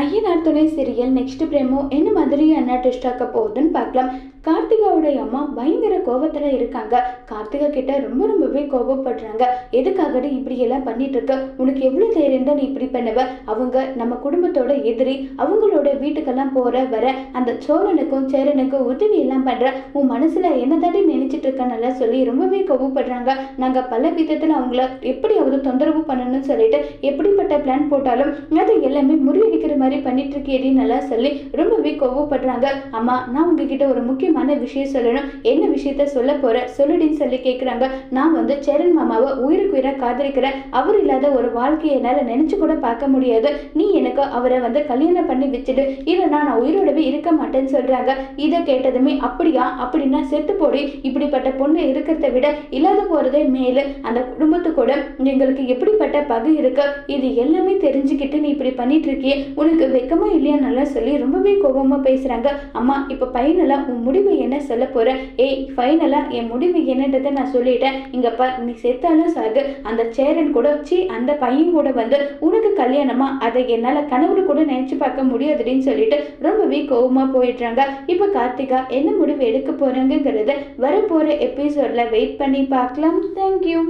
ஐயனார் துணை serial next பிரேமோ என்ன மாதிரி என்ன ட்விஸ்ட் ஆக்க போகுதுன்னு பார்க்கலாம். கார்த்திகாவுடைய அம்மா பயங்கர கோபத்தில் இருக்காங்க. கார்த்திகா கிட்ட ரொம்ப ரொம்பவே கோபப்படுறாங்க எதுக்காகடி இப்படி எல்லாம் பண்ணிட்டு இருக்க உனக்கு எவ்வளோ தைரியம் தான் நீ இப்படி பண்ணுவ? அவங்க நம்ம குடும்பத்தோட எதிரி அவங்களோட வீட்டுக்கெல்லாம் போற வர அந்த சோழனுக்கும் சேரனுக்கும் உதவி எல்லாம் பண்ற. உன் மனசுல என்ன தாண்டி நினைச்சிட்டு இருக்கனால சொல்லி ரொம்பவே கோபப்படுறாங்க நாங்க பல விதத்தில் அவங்கள எப்படியாவது தொந்தரவு பண்ணணும்னு சொல்லிட்டு எப்படி எப்படிப்பட்ட பிளான் போட்டாலும் அதை எல்லாமே முறியடிக்கிற மாதிரி பண்ணிட்டு இருக்கேடி நல்லா சொல்லி ரொம்பவே கோவப்படுறாங்க. அம்மா நான் உங்ககிட்ட ஒரு முக்கியமான விஷயம் சொல்லணும். என்ன விஷயத்த சொல்ல போற? சொல்லுடின்னு சொல்லி கேட்குறாங்க நான் வந்து சேரன் மாமாவை உயிருக்கு உயிராக காதலிக்கிறேன். அவர் இல்லாத ஒரு வாழ்க்கையை என்னால் நினச்சி கூட பார்க்க முடியாது. நீ எனக்கு அவரை வந்து கல்யாணம் பண்ணி வச்சுடு. இல்லைன்னா நான் உயிரோடவே இருக்க மாட்டேன்னு சொல்கிறாங்க இதை கேட்டதுமே அப்படியா? அப்படின்னா செத்து போடி. இப்படிப்பட்ட பொண்ணு இருக்கிறத விட இல்லாத போகிறதே மேலு. அந்த குடும்பத்து கூட எங்களுக்கு எப்படிப்பட்ட பகு இருக்கு? இது எல்லாமே தெரிஞ்சுக்கிட்டு நீ இப்படி பண்ணிட்டு இருக்கியே உனக்கு வெக்கமா இல்லையா நல்லா சொல்லி ரொம்பவே கோபமா பேசுறாங்க. அம்மா இப்ப ஃபைனலா உன் முடிவு என்ன சொல்ல போற? ஏய் ஃபைனலாக என் முடிவு என்னன்றதை நான் சொல்லிட்டேன். இங்க பார் நீ செத்தாலும் சாகு. அந்த சேரன் கூட சி அந்த பையன் கூட வந்து உனக்கு கல்யாணமா? அதை என்னால கனவுல கூட நினைச்சு பார்க்க முடியாதுன்னு சொல்லிட்டு ரொம்பவே கோவமா போயிடுறாங்க. இப்ப கார்த்திகா என்ன முடிவு எடுக்க போறாங்கங்கிறத வரப்போற எபிசோட்ல வெயிட் பண்ணி பார்க்கலாம். தேங்க்யூ